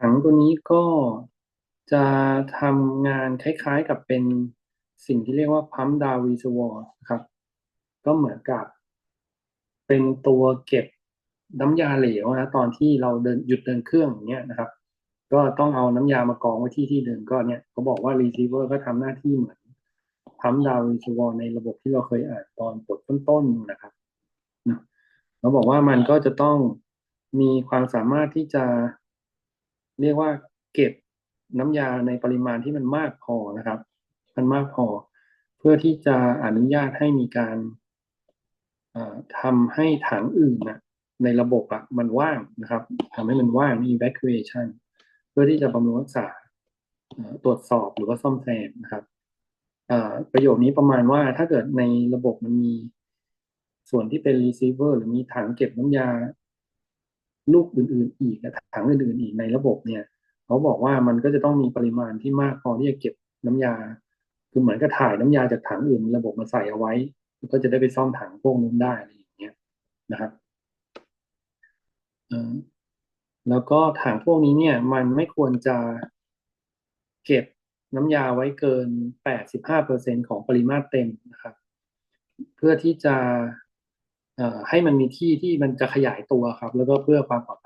ถังตัวนี้ก็จะทำงานคล้ายๆกับเป็นสิ่งที่เรียกว่าพัมดาวรีซ r วอร์นะครับ ก็เหมือนกับ เป็นตัวเก็บน้ำยาเหลวนะตอนที่เราเดินหยุดเดินเครื่องอย่างเงี้ยนะครับ ก็ต้องเอาน้ำยามากองไว้ที่ที่เดิมก็เนี่ยเขาบอกว่า receiver ก็ทำหน้าที่เหมือนพัมดาวรีซ r วอร์ในระบบที่เราเคยอ่านตอนบทต้นๆนะครับเราบอกว่ามันก็จะต้องมีความสามารถที่จะ เรียกว่าเก็บน้ำยาในปริมาณที่มันมากพอนะครับ มันมากพอ เพื่อที่จะอนุญาตให้มีการทำให้ถังอื่นนะในระบบอะมันว่างนะครับทำให้มันว่างมี evacuation เพื่อที่จะบำรุงรักษาตรวจสอบหรือว่าซ่อมแซมนะครับประโยคนี้ประมาณว่าถ้าเกิดในระบบมันมีส่วนที่เป็น receiver หรือมีถังเก็บน้ำยา ลูกอื่นๆ อีกถังอื่นๆอีกในระบบเนี่ยเขาบอกว่ามันก็จะต้องมีปริมาณที่มากพอที่จะเก็บน้ำยา คือเหมือนกับถ่ายน้ำยาจากถังอื่นระบบมาใส่เอาไว้ ก็จะได้ไปซ่อมถังพวกนู้นได้อะไรอย่างเงี้ยนะครับแล้วก็ถังพวกนี้เนี่ย มันไม่ควรจะเก็บน้ำยาไว้เกิน 85%ของปริมาตรเต็มนะครับ เพื่อที่จะ ให้มันมีที่ที่มันจะขยายตัวครับ แล้วก็เพื่อความปลอด